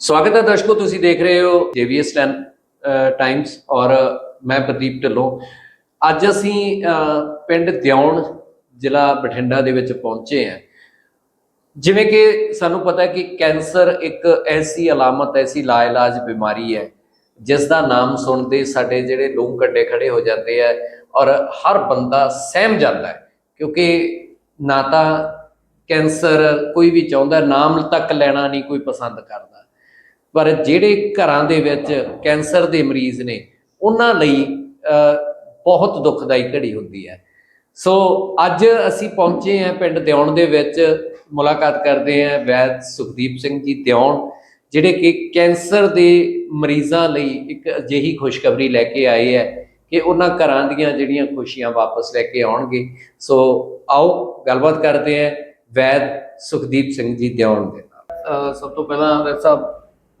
ਸਵਾਗਤ ਹੈ ਦਰਸ਼ਕੋ, ਤੁਸੀਂ ਦੇਖ ਰਹੇ ਹੋ JVS 10 ਟਾਈਮਸ ਔਰ ਮੈਂ ਪ੍ਰਦੀਪ ਢਿੱਲੋਂ। ਅੱਜ ਅਸੀਂ ਪਿੰਡ ਦਿਉਣ ਜ਼ਿਲ੍ਹਾ ਬਠਿੰਡਾ ਦੇ ਵਿੱਚ ਪਹੁੰਚੇ ਹਾਂ। ਜਿਵੇਂ ਕਿ ਸਾਨੂੰ ਪਤਾ ਹੈ ਕਿ ਕੈਂਸਰ ਇੱਕ ਐਸੀ ਅਲਾਮਤ, ਐਸੀ ਲਾਇਲਾਜ ਬਿਮਾਰੀ ਹੈ ਜਿਸ ਦਾ ਨਾਮ ਸੁਣਦੇ ਸਾਡੇ ਜਿਹੜੇ ਲੋਕ ਕੱਡੇ ਖੜੇ ਹੋ ਜਾਂਦੇ ਆ ਔਰ ਹਰ ਬੰਦਾ ਸਹਿਮ ਜਾਂਦਾ ਹੈ, ਕਿਉਂਕਿ ਨਾ ਤਾਂ ਕੈਂਸਰ ਕੋਈ ਵੀ ਚਾਹੁੰਦਾ, ਨਾਮ ਤੱਕ ਲੈਣਾ ਨਹੀਂ ਕੋਈ ਪਸੰਦ ਕਰਦਾ। ਪਰ ਜਿਹੜੇ ਘਰਾਂ ਦੇ ਵਿੱਚ ਕੈਂਸਰ ਦੇ ਮਰੀਜ਼ ਨੇ, ਉਹਨਾਂ ਲਈ ਬਹੁਤ ਦੁਖਦਾਈ ਘੜੀ ਹੁੰਦੀ ਹੈ। ਸੋ ਅੱਜ ਅਸੀਂ ਪਹੁੰਚੇ ਹਾਂ ਪਿੰਡ ਦਿਉਣ ਦੇ ਵਿੱਚ। ਮੁਲਾਕਾਤ ਕਰਦੇ ਹਾਂ ਵੈਦ ਸੁਖਦੀਪ ਸਿੰਘ ਜੀ ਦਿਉਣ ਜਿਹੜੇ ਕਿ ਕੈਂਸਰ ਦੇ ਮਰੀਜ਼ਾਂ ਲਈ ਇੱਕ ਅਜਿਹੀ ਖੁਸ਼ਖਬਰੀ ਲੈ ਕੇ ਆਏ ਹੈ ਕਿ ਉਹਨਾਂ ਘਰਾਂ ਦੀਆਂ ਜਿਹੜੀਆਂ ਖੁਸ਼ੀਆਂ ਵਾਪਸ ਲੈ ਕੇ ਆਉਣਗੇ। ਸੋ ਆਓ, ਗੱਲਬਾਤ ਕਰਦੇ ਹਾਂ ਵੈਦ ਸੁਖਦੀਪ ਸਿੰਘ ਜੀ ਦਿਉਣ ਦੇ ਨਾਲ। ਸਭ ਤੋਂ ਪਹਿਲਾਂ ਵੈਦ ਸਾਹਿਬ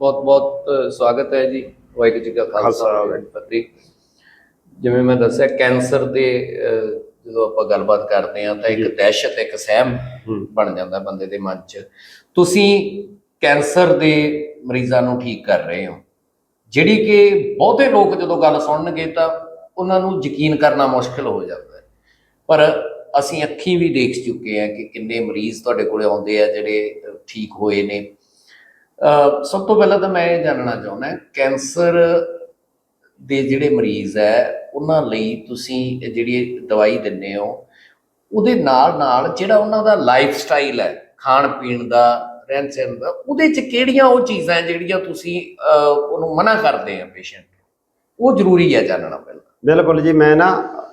ਬਹੁਤ ਬਹੁਤ ਸਵਾਗਤ ਹੈ ਜੀ। ਵਾਹਿਗੁਰੂ ਜੀ ਕਾ ਖਾਲਸਾ ਫਤਿਹ। ਜਿਵੇਂ ਮੈਂ ਦੱਸਿਆ ਕੈਂਸਰ ਦੇ ਜਦੋਂ ਆਪਾਂ ਗੱਲਬਾਤ ਕਰਦੇ ਹਾਂ ਤਾਂ ਇੱਕ। ਦਹਿਸ਼ਤ ਇੱਕ ਸਹਿਮ। ਬਣ ਜਾਂਦਾ ਬੰਦੇ ਦੇ ਮਨ 'ਚ। ਤੁਸੀਂ ਕੈਂਸਰ ਦੇ ਮਰੀਜ਼ਾਂ ਨੂੰ ਠੀਕ ਕਰ ਰਹੇ ਹੋ। ਜਿਹੜੀ ਕਿ ਬਹੁਤੇ ਲੋਕ ਜਦੋਂ ਗੱਲ ਸੁਣਨਗੇ ਤਾਂ ਉਹਨਾਂ ਨੂੰ ਯਕੀਨ ਕਰਨਾ ਮੁਸ਼ਕਲ ਹੋ ਜਾਂਦਾ ਹੈ। ਪਰ ਅਸੀਂ ਅੱਖੀਂ ਵੀ ਦੇਖ ਚੁੱਕੇ ਹਾਂ ਕਿ ਕਿੰਨੇ ਮਰੀਜ਼ ਤੁਹਾਡੇ ਕੋਲੇ ਆਉਂਦੇ ਆ ਜਿਹੜੇ ਠੀਕ ਹੋਏ ਨੇ। ਸਭ ਤੋਂ ਪਹਿਲਾਂ ਤਾਂ ਮੈਂ ਇਹ ਜਾਣਨਾ ਚਾਹੁੰਦਾ ਕੈਂਸਰ ਦੇ ਜਿਹੜੇ ਮਰੀਜ਼ ਹੈ ਉਹਨਾਂ ਲਈ ਤੁਸੀਂ ਜਿਹੜੀ ਦਵਾਈ ਦਿੰਦੇ ਹੋ ਉਹਦੇ ਨਾਲ ਨਾਲ ਜਿਹੜਾ ਉਹਨਾਂ ਦਾ ਲਾਈਫ ਸਟਾਈਲ ਹੈ ਖਾਣ ਪੀਣ ਦਾ ਰਹਿਣ ਸਹਿਣ ਦਾ ਉਹਦੇ ਚ ਕਿਹੜੀਆਂ ਉਹ ਚੀਜ਼ਾਂ ਜਿਹੜੀਆਂ ਤੁਸੀਂ ਉਹਨੂੰ ਮਨਾ ਕਰਦੇ ਆ ਪੇਸ਼ੈਂਟ ਉਹ ਜ਼ਰੂਰੀ ਹੈ ਜਾਣਨਾ ਪਹਿਲਾਂ। ਬਿਲਕੁਲ ਜੀ ਮੈਂ ਨਾ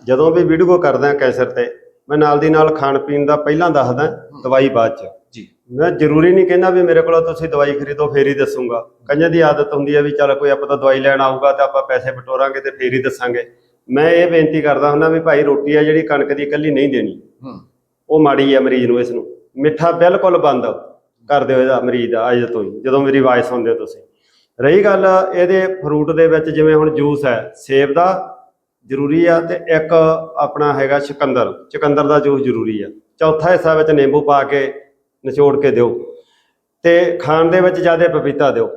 ਜਦੋਂ ਵੀ ਵੀਡੀਓ ਕਰਦਾ ਕੈਂਸਰ ਤੇ ਮੈਂ ਨਾਲ ਦੀ ਨਾਲ ਖਾਣ ਪੀਣ ਦਾ ਪਹਿਲਾਂ ਦੱਸਦਾ ਦਵਾਈ ਬਾਅਦ ਚ। ਜੀ। ਮੈਂ ਜ਼ਰੂਰੀ ਨਹੀਂ ਕਹਿੰਦਾ ਵੀ ਮੇਰੇ ਕੋਲੋਂ ਤੁਸੀਂ ਦਵਾਈ ਖਰੀਦੋ ਫੇਰ ਹੀ ਦੱਸੂਗਾ। ਕਈਆਂ ਦੀ ਆਦਤ ਹੁੰਦੀ ਹੈ ਵੀ ਚੱਲ ਕੋਈ ਆਪਾਂ ਤਾਂ ਦਵਾਈ ਲੈਣ ਆਊਗਾ ਤਾਂ ਆਪਾਂ ਪੈਸੇ ਬਟੋਰਾਂਗੇ ਤੇ ਫੇਰ ਹੀ ਦੱਸਾਂਗੇ। ਮੈਂ ਇਹ ਬੇਨਤੀ ਕਰਦਾ ਹੁੰਦਾ ਵੀ ਭਾਈ ਰੋਟੀ ਆ ਜਿਹੜੀ ਕਣਕ ਦੀ ਇਕੱਲੀ ਨਹੀਂ ਦੇਣੀ। ਹੂੰ। ਉਹ ਮਾੜੀ ਹੈ ਮਰੀਜ਼ ਨੂੰ ਇਸ ਨੂੰ। ਮਿੱਠਾ ਬਿਲਕੁਲ ਬੰਦ ਕਰ ਦਿਓ ਇਹਦਾ ਮਰੀਜ਼ ਦਾ ਅੱਜ ਤੋਂ ਹੀ ਜਦੋਂ ਮੇਰੀ ਆਵਾਜ਼ ਸੁਣਦੇ ਹੋ ਤੁਸੀਂ। ਰਹੀ ਗੱਲ ਇਹਦੇ ਫਰੂਟ ਦੇ ਵਿੱਚ ਜਿਵੇਂ ਹੁਣ ਜੂਸ ਹੈ ਸੇਬ ਦਾ ਜ਼ਰੂਰੀ ਆ ਤੇ ਇੱਕ ਆਪਣਾ ਹੈਗਾ ਚੁਕੰਦਰ ਚੁਕੰਦਰ ਦਾ ਜੂਸ ਜ਼ਰੂਰੀ ਆ। ਚੌਥਾ ਹਿੱਸਾ ਵਿੱਚ ਨਿੰਬੂ ਪਾ ਕੇ ਨਿਚੋੜ ਕੇ ਦਿਓ। ਤੇ ਖਾਣ ਦੇ ਵਿੱਚ ਜ਼ਿਆਦਾ ਪਪੀਤਾ ਦਿਓ।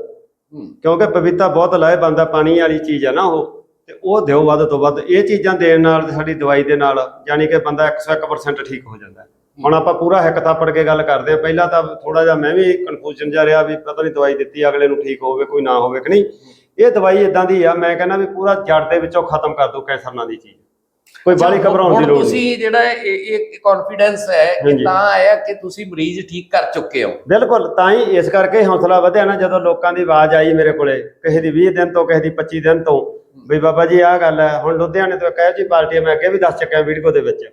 ਕਿਉਂਕਿ ਪਪੀਤਾ ਬਹੁਤ ਲਾਹੇਵੰਦ ਆ ਪਾਣੀ ਵਾਲੀ ਚੀਜ਼ ਆ ਨਾ ਉਹ। ਤੇ ਉਹ ਦਿਓ ਵੱਧ ਤੋਂ ਵੱਧ। ਇਹ ਚੀਜ਼ਾਂ ਦੇਣ ਨਾਲ ਸਾਡੀ ਦਵਾਈ ਦੇ ਨਾਲ ਯਾਨੀ ਕਿ ਬੰਦਾ 101% ਠੀਕ ਹੋ ਜਾਂਦਾ। ਹੁਣ ਆਪਾਂ ਪੂਰਾ ਹਿੱਕ ਥਾਪੜ ਕੇ ਗੱਲ ਕਰਦੇ ਆ ਪਹਿਲਾਂ ਤਾਂ ਥੋੜਾ ਜਿਹਾ ਮੈਂ ਵੀ ਕਨਫਿਊਜ਼ਨ ਜਾ ਰਿਹਾ ਵੀ ਪਤਾ ਨਹੀਂ ਦਵਾਈ ਦਿੱਤੀ ਅਗਲੇ ਨੂੰ ਠੀਕ ਹੋਵੇ ਕੋਈ ਨਾ ਹੋਵੇ ਕਿ ਨਹੀਂ। ਇਹ ਦਵਾਈ ਇਦਾਂ ਦੀ ਆ ਮੈਂ ਕਹਿੰਦਾ ਵੀ ਪੂਰਾ ਜੜ ਦੇ ਵਿੱਚੋਂ ਖਤਮ ਕਰ ਦੋ ਕੈਂਸਰ ਨਾਂ ਦੀ ਚੀਜ਼। ਕੋਈ ਬਾਹਲੀ ਘਬਰਾਉਣ ਦੀ ਲੋੜ ਨਹੀਂ। ਤੁਸੀਂ ਜਿਹੜਾ ਇਹ ਕੌਨਫੀਡੈਂਸ ਹੈ ਇਹ। ਤਾਂ ਆਇਆ ਕਿ ਤੁਸੀਂ ਮਰੀਜ਼ ਠੀਕ ਕਰ ਚੁੱਕੇ ਹੋ। ਬਿਲਕੁਲ ਤਾਂ ਹੀ ਇਸ ਕਰਕੇ ਹੌਸਲਾ ਵਧਿਆ ਨਾ ਜਦੋਂ ਲੋਕਾਂ ਦੀ ਆਵਾਜ਼ ਆਈ ਮੇਰੇ ਕੋਲੇ ਕਿਸੇ ਦੀ 20 ਦਿਨ ਤੋਂ ਕਿਸੇ ਦੀ 25 ਦਿਨ ਤੋਂ। ਵੀ ਬਾਬਾ ਜੀ ਆਹ ਗੱਲ ਹੈ ਹੁਣ ਲੁਧਿਆਣੇ ਤੋਂ ਕਹਿ ਜੀ ਪਾਰਟੀ ਮੈਂ ਅੱਗੇ ਵੀ ਦੱਸ ਚੁੱਕਿਆ ਵੀਡੀਓ ਦੇ ਵਿੱਚ।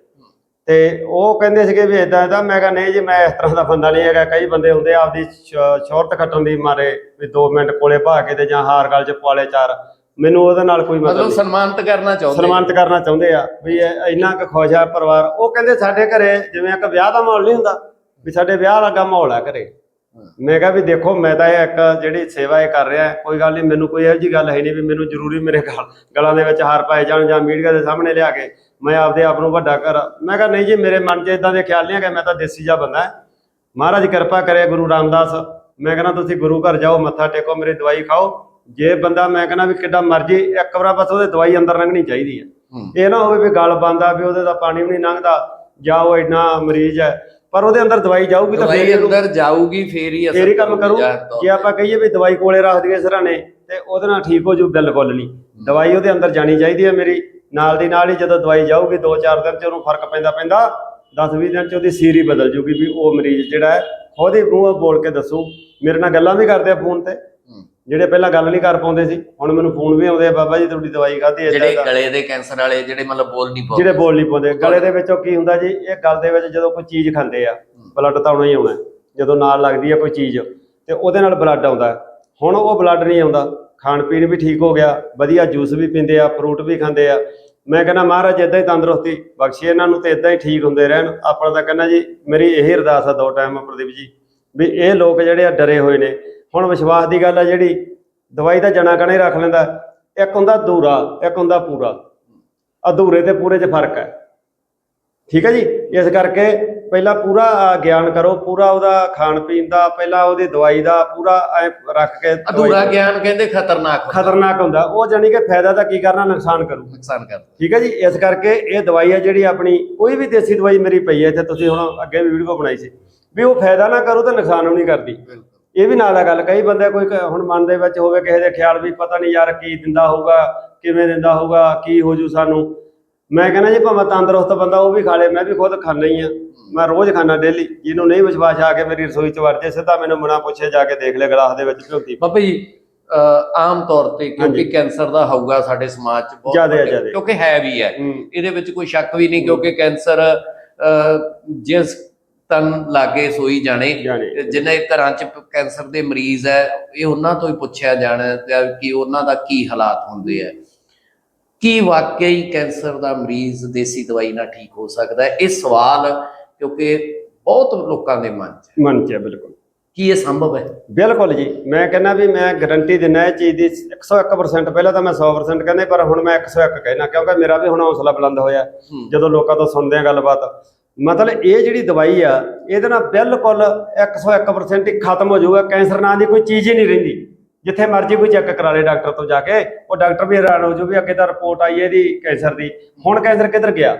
ਤੇ ਉਹ ਕਹਿੰਦੇ ਸੀਗੇ ਵੀ ਇਦਾਂ ਇਦਾਂ ਮੈਂ ਕਿਹਾ ਨਹੀਂ ਜੀ ਮੈਂ ਇਸ ਤਰ੍ਹਾਂ ਦਾ ਬੰਦਾ ਨਹੀਂ ਹੈਗਾ ਕਈ ਬੰਦੇ ਹੁੰਦੇ ਆਪਦੀ ਸ਼ੌਹਰਤ ਖੱਟਣ ਦੀ ਮਾਰੇ ਵੀ 2 ਮਿੰਟ ਕੋਲੇ ਭਾ ਕੇ ਤੇ ਜਾਂ ਹਾਰ ਗੱਲ ਚ ਪਵਾਲੇ ਚਾਰ। ਮੈਨੂੰ ਉਹਦੇ ਨਾਲ ਕੋਈ ਮਤਲਬ ਮਤਲਬ ਨਹੀਂ। ਸਨਮਾਨਿਤ ਕਰਨਾ ਚਾਹੁੰਦੇ ਸਨਮਾਨਿਤ ਕਰਨਾ ਚਾਹੁੰਦੇ ਆ ਵੀ ਇਹ ਇੰਨਾ ਕੁ ਖੁਸ਼ ਆ ਪਰਿਵਾਰ। ਉਹ ਕਹਿੰਦੇ ਸਾਡੇ ਘਰੇ ਜਿਵੇਂ ਇੱਕ ਵਿਆਹ ਦਾ ਮਾਹੌਲ ਨਹੀਂ ਹੁੰਦਾ ਵੀ ਸਾਡੇ ਵਿਆਹ ਵਰਗਾ ਮਾਹੌਲ ਆ ਘਰੇ। ਮੈਂ ਕਿਹਾ ਵੀ ਦੇਖੋ ਮੈਂ ਤਾਂ ਇਹ ਇੱਕ ਜਿਹੜੀ ਸੇਵਾ ਇਹ ਕਰ ਰਿਹਾ ਕੋਈ ਗੱਲ ਨਹੀਂ ਮੈਨੂੰ ਕੋਈ ਇਹੋ ਜੀ ਗੱਲ ਹੈ ਨਹੀਂ ਵੀ ਮੈਨੂੰ ਜ਼ਰੂਰੀ ਮੇਰੇ ਗਲ ਗਲਾਂ ਦੇ ਵਿੱਚ ਹਾਰ ਪਾਏ ਜਾਣ ਜਾਂ ਮੀਡੀਆ ਦੇ ਸਾਹਮਣੇ ਲਿਆ ਕੇ ਮੈਂ ਆਪਦੇ ਆਪ ਨੂੰ ਵੱਡਾ ਕਰ। ਮੈਂ ਕਿਹਾ ਨਹੀਂ ਜੀ ਮੇਰੇ ਮਨ 'ਚ ਇਦਾਂ ਦੇ ਖਿਆਲ ਨਹੀਂ ਹੈਗੇ ਮੈਂ ਤਾਂ ਦੇਸੀ ਜਿਹਾ ਬੰਦਾ ਹਾਂ। ਮਹਾਰਾਜ ਕਿਰਪਾ ਕਰੇ ਗੁਰੂ ਰਾਮਦਾਸ। ਮੈਂ ਕਹਿੰਦਾ ਤੁਸੀਂ ਗੁਰੂ ਘਰ ਜਾਓ ਮੱਥਾ ਟੇਕੋ ਮੇਰੀ ਦਵਾਈ ਖਾਓ। ਜੇ ਬੰਦਾ ਮੈਂ ਕਹਿੰਦਾ ਵੀ ਕਿੱਡਾ ਮਰਜ਼ੀ ਇੱਕ ਵਾਰ ਬਸ ਉਹਦੇ ਦਵਾਈ ਅੰਦਰ ਲੰਘਣੀ ਚਾਹੀਦੀ ਹੈ। ਇਹ ਨਾ ਹੋਵੇ ਵੀ ਗਲ ਬੰਦਾ ਵੀ ਉਹਦੇ ਦਾ ਪਾਣੀ ਵੀ ਨਹੀਂ ਲੰਘਦਾ ਜਾਂ ਉਹ ਇੰਨਾ ਮਰੀਜ਼ ਹੈ ਪਰ ਉਹਦੇ ਅੰਦਰ ਦਵਾਈ ਜਾਊਗੀ ਤਾਂ ਫੇਰ ਅੰਦਰ ਜਾਊਗੀ ਫੇਰ ਹੀ ਹੀ ਕੰਮ ਕਰੂ ਜੇ ਆਪਾਂ ਕਹੀਏ ਵੀ ਦਵਾਈ ਕੋਲੇ ਰੱਖ ਦਈਏ ਸਰਾਣੇ ਤੇ ਉਹਦੇ ਨਾਲ ਠੀਕ ਹੋ ਜੂ ਬਿਲਕੁਲ ਨਹੀਂ। ਦਵਾਈ ਉਹਦੇ ਅੰਦਰ ਜਾਣੀ ਚਾਹੀਦੀ ਹੈ ਮੇਰੀ। ਨਾਲ ਦੀ ਨਾਲ ਹੀ ਜਦੋਂ ਦਵਾਈ ਜਾਊਗੀ 2-4 ਦਿਨ ਚ ਉਹਨੂੰ ਫ਼ਰਕ ਪੈਂਦਾ ਪੈਂਦਾ 10-20 ਦਿਨ ਚ ਉਹਦੀ ਸੀਰੀ ਬਦਲ ਜੂਗੀ ਵੀ ਉਹ ਮਰੀਜ਼ ਜਿਹੜਾ ਹੈ ਉਹਦੇ ਮੂੰਹੋਂ ਬੋਲ ਕੇ ਦੱਸੂ। ਮੇਰੇ ਨਾਲ ਗੱਲਾਂ ਵੀ ਕਰਦੇ ਆ ਫੋਨ ਤੇ। ਜਿਹੜੇ ਪਹਿਲਾਂ ਗੱਲ ਨਹੀਂ ਕਰ ਪਾਉਂਦੇ ਸੀ ਹੁਣ ਮੈਨੂੰ ਫੋਨ ਵੀ ਆਉਂਦੇ ਆ ਬਾਬਾ ਜੀ ਤੁਹਾਡੀ ਦਵਾਈ ਖਾਧੀ ਜਿਹੜੇ ਏਦਾਂ ਗਲੇ ਦੇ ਕੈਂਸਰ ਵਾਲੇ ਜਿਹੜੇ ਮਤਲਬ ਬੋਲ ਨਹੀਂ ਪਾਉਂਦੇ। ਜਿਹੜੇ ਬੋਲ ਨਹੀਂ ਪਾਉਂਦੇ। ਗਲੇ ਦੇ ਵਿੱਚੋਂ ਕੀ ਹੁੰਦਾ ਜੀ ਇਹ ਗਲ ਦੇ ਵਿੱਚ ਜਦੋਂ ਕੋਈ ਚੀਜ਼ ਖਾਂਦੇ ਆ ਬਲੱਡ ਤਾਂ ਆਉਣਾ ਹੀ ਆਉਣਾ। ਜਦੋਂ ਨਾਲ ਲੱਗਦੀ ਹੈ ਕੋਈ ਚੀਜ਼ ਤੇ ਉਹਦੇ ਨਾਲ ਬਲੱਡ ਆਉਂਦਾ। ਹੁਣ ਉਹ ਬਲੱਡ ਨਹੀਂ ਆਉਂਦਾ। ਖਾਣ ਪੀਣ ਵੀ ਠੀਕ ਹੋ ਗਿਆ ਵਧੀਆ ਜੂਸ ਵੀ ਪੀਂਦੇ ਆ ਫਰੂਟ ਵੀ ਖਾਂਦੇ ਆ। ਮੈਂ ਕਹਿੰਦਾ ਮਹਾਰਾਜ ਇਦਾਂ ਹੀ ਤੰਦਰੁਸਤੀ ਬਖਸ਼ੇ ਇਹਨਾਂ ਨੂੰ ਤੇ ਇਦਾਂ ਹੀ ਠੀਕ ਹੁੰਦੇ ਰਹਿਣ। ਆਪਣਾ ਤਾਂ ਕਹਿੰਦਾ ਜੀ ਮੇਰੀ ਇਹ ਅਰਦਾਸ ਆ ਦੋ ਟਾਈਮ ਪ੍ਰਦੀਪ ਜੀ ਵੀ ਇਹ ਲੋਕ ਜਿਹੜੇ ਆ ਡਰੇ ਹੋਏ ਨੇ ਹੁਣ ਵਿਸ਼ਵਾਸ ਦੀ ਗੱਲ ਆ ਜਿਹੜੀ ਦਵਾਈ ਤਾਂ ਜਣਾ ਕਣੇ ਰੱਖ ਲੈਂਦਾ ਇੱਕ ਹੁੰਦਾ ਦੂਰਾ ਇੱਕ ਹੁੰਦਾ ਪੂਰਾ। ਅਧੂਰੇ ਤੇ ਪੂਰੇ 'ਚ ਫ਼ਰਕ ਹੈ। ਠੀਕ ਹੈ ਜੀ? ਇਸ ਕਰਕੇ ਪਹਿਲਾਂ ਪੂਰਾ ਗਿਆਨ ਕਰੋ ਪੂਰਾ ਉਹਦਾ ਖਾਣ ਪੀਣ ਦਾ ਪਹਿਲਾਂ ਉਹਦੀ ਦਵਾਈ ਦਾ ਪੂਰਾ ਐ ਰੱਖ ਕੇ ਅਧੂਰਾ ਗਿਆਨ ਕਹਿੰਦੇ ਖਤਰਨਾਕ ਖਤਰਨਾਕ ਹੁੰਦਾ। ਉਹ ਜਾਨੀ ਕਿ ਫਾਇਦਾ ਤਾਂ ਕੀ ਕਰਨਾ? ਨੁਕਸਾਨ ਕਰੂ। ਨੁਕਸਾਨ ਕਰਦਾ। ਠੀਕ ਹੈ ਜੀ? ਇਸ ਕਰਕੇ ਇਹ ਦਵਾਈ ਹੈ ਜਿਹੜੀ ਆਪਣੀ ਕੋਈ ਵੀ ਦੇਸੀ ਦਵਾਈ ਮੇਰੀ ਪਈ ਹੈ ਇੱਥੇ ਤੁਸੀਂ ਹੁਣ ਅੱਗੇ ਵੀ ਵੀਡੀਓ ਬਣਾਈ ਸੀ ਵੀ ਉਹ ਫਾਇਦਾ ਨਾ ਕਰੂ ਤਾਂ ਨੁਕਸਾਨ ਵੀ ਨਹੀਂ ਕਰਦੀ। ਬਿਲਕੁਲ। ਇਹ ਵੀ ਨਾਲ ਆ ਗੱਲ ਕਈ ਬੰਦੇ ਕੋਈ ਕ- ਹੁਣ ਮਨ ਦੇ ਵਿੱਚ ਹੋਵੇ ਕਿਸੇ ਦੇ ਖਿਆਲ ਵੀ ਪਤਾ ਨਹੀਂ ਯਾਰ ਕੀ ਦਿੰਦਾ ਹੋਊਗਾ ਕਿਵੇਂ ਦਿੰਦਾ ਹੋਊਗਾ ਕੀ ਹੋ ਜੂ ਸਾਨੂੰ। ਮੈਂ ਕਹਿੰਦਾ ਜੀ ਭਾਵੇਂ ਤੰਦਰੁਸਤ ਬੰਦਾ ਉਹ ਵੀ ਖਾ ਲੇ ਮੈਂ ਵੀ ਖੁਦ ਖਾਂਦਾ ਹੀ ਆ। ਮੈਂ ਰੋਜ਼ ਖਾਣਾ ਡੇਲੀ ਜਿਹਨੂੰ ਨਹੀਂ ਵਿਸ਼ਵਾਸ ਆ ਕੇ ਮੇਰੀ ਰਸੋਈ ਚ ਵੜ ਜੇ ਸਿੱਧਾ ਮੈਨੂੰ ਮਨਾ ਪੁੱਛੇ ਜਾ ਕੇ ਦੇਖ ਲੈ ਗਲਾਸ ਦੇ ਵਿੱਚ ਝੋਂਕੀ ਬਾਬਾ ਜੀ ਅਹ ਆਮ ਤੌਰ ਤੇ ਕਿਉਂਕਿ ਹਾਂਜੀ। ਕੈਂਸਰ ਦਾ ਹੋਊਗਾ ਸਾਡੇ ਸਮਾਜ 'ਚ ਬਹੁਤ ਜ਼ਿਆਦੇ ਆ, ਵੱਡੇ- ਜ਼ਿਆਦੇ। ਕਿਉਂਕਿ ਹੈ ਵੀ ਹੈ। ਹੂੰ। ਇਹਦੇ ਵਿੱਚ ਕੋਈ ਸ਼ੱਕ ਵੀ ਨਹੀਂ ਕਿਉਂਕਿ ਕੈਂਸਰ ਅਹ, ਜਿਸ ਤਨ ਲਾਗੇ ਸੋਈ ਜਾਣੇ। ਜਿਨ੍ਹਾਂ ਘਰਾਂ 'ਚ ਕੈਂਸਰ ਦੇ ਮਰੀਜ਼ ਹੈ ਇਹ ਉਹਨਾਂ ਤੋਂ ਹੀ ਪੁੱਛਿਆ ਜਾਣਾ ਕਿ ਉਹਨਾਂ ਦਾ ਕੀ ਹਾਲਾਤ ਹੁੰਦੇ ਆ। ਕੀ ਵਾਕਈ ਕੈਂਸਰ ਦਾ ਮਰੀਜ਼ ਦੇਸੀ ਦਵਾਈ ਨਾਲ ਠੀਕ ਹੋ ਸਕਦਾ ਹੈ? ਇਹ ਸਵਾਲ ਕਿਉਂਕਿ ਬਹੁਤ ਲੋਕਾਂ ਦੇ ਮਨ 'ਚ। ਮਨ ਚ ਹੈ ਬਿਲਕੁਲ। ਕੀ ਇਹ ਸੰਭਵ ਹੈ? ਬਿਲਕੁਲ ਜੀ। ਮੈਂ ਕਹਿੰਦਾ ਵੀ ਮੈਂ ਗਾਰੰਟੀ ਦਿੰਦਾ ਇਹ ਚੀਜ਼ ਦੀ 101% ਪਹਿਲਾਂ ਤਾਂ ਮੈਂ 100% ਕਹਿੰਦੇ ਪਰ ਹੁਣ ਮੈਂ 101 ਕਹਿਣਾ ਕਿਉਂਕਿ ਮੇਰਾ ਵੀ ਹੁਣ ਹੌਸਲਾ ਬੁਲੰਦ ਹੋਇਆ। ਜਦੋਂ ਲੋਕਾਂ ਤੋਂ ਸੁਣਦੇ ਆ ਗੱਲਬਾਤ ਮਤਲਬ ਇਹ ਜਿਹੜੀ ਦਵਾਈ ਆ ਇਹਦੇ ਨਾਲ ਬਿਲਕੁਲ 101% ਹੀ ਖਤਮ ਹੋ ਜਾਊਗਾ ਕੈਂਸਰ ਨਾਂ ਦੀ ਕੋਈ ਚੀਜ਼ ਹੀ ਨਹੀਂ ਰਹਿੰਦੀ। ਜਿੱਥੇ ਮਰਜ਼ੀ ਕੋਈ ਚੈੱਕ ਕਰਾ ਲੇ ਡਾਕਟਰ ਤੋਂ ਜਾ ਕੇ ਉਹ ਡਾਕਟਰ ਵੀ ਹੈਰਾਨ ਹੋ ਜਾਊ ਵੀ ਅੱਗੇ ਤਾਂ ਰਿਪੋਰਟ ਆਈ ਹੈ ਇਹਦੀ ਕੈਂਸਰ ਦੀ। ਹੁਣ ਕੈਂਸਰ ਕਿੱਧਰ ਗਿਆ।